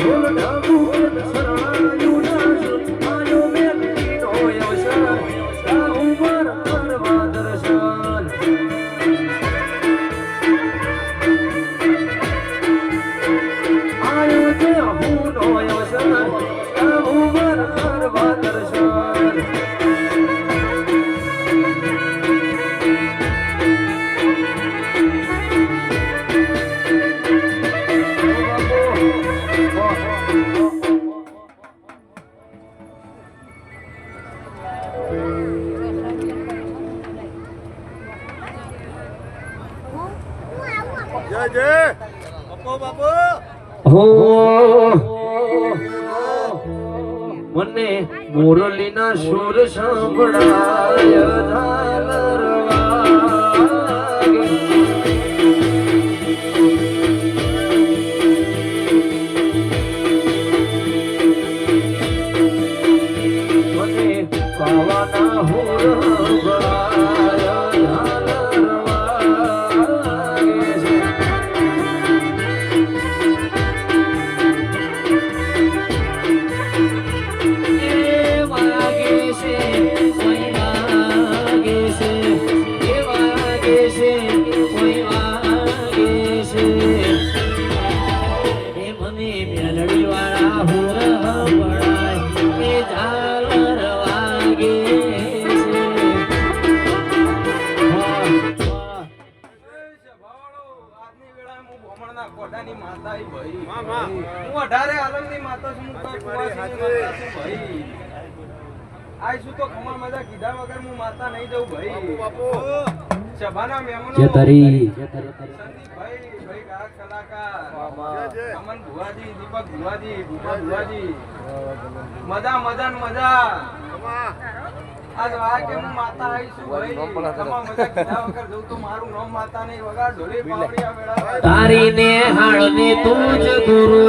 Eu não. હો મને મુરલીના સુર સાંભળાય મને પાવાના હોર સંભળાય. હું અઢારે આલમની માતા છું, માતા ભાઈ. આઈશું તો ખમા મજા કીધા વગર હું માતા નહીં જઉં ભાઈ. સભાના મહેમાનો ભાઈ. ગાયક કલાકાર. અમન ભુવાજી દીપક ભુવાજી ભૂપા ભુવાજી. મજા મજા ને મજા. આજ ને હાળ તારી ને તું જ ગુરુ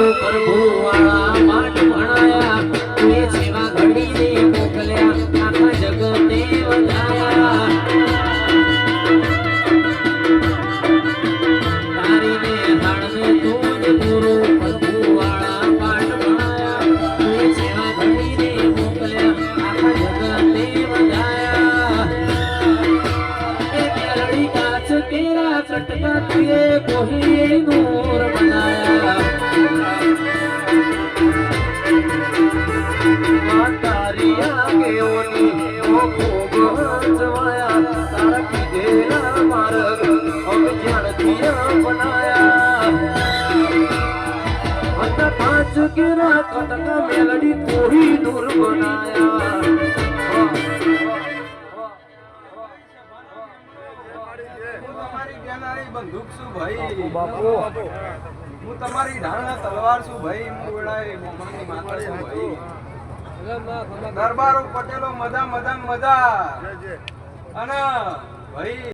પાંચ કેરા ચટકા મેલડી કોઈ દૂર બનાયા તમારી બેનારી બંદૂક છું ભાઈ? હું તમારી ઢાળના તલવાર છું ભાઈ? હું વેળાએ મોમનની માતા છું ભાઈ? દરબારો પટેલો મજા મજા મજા અને ભાઈ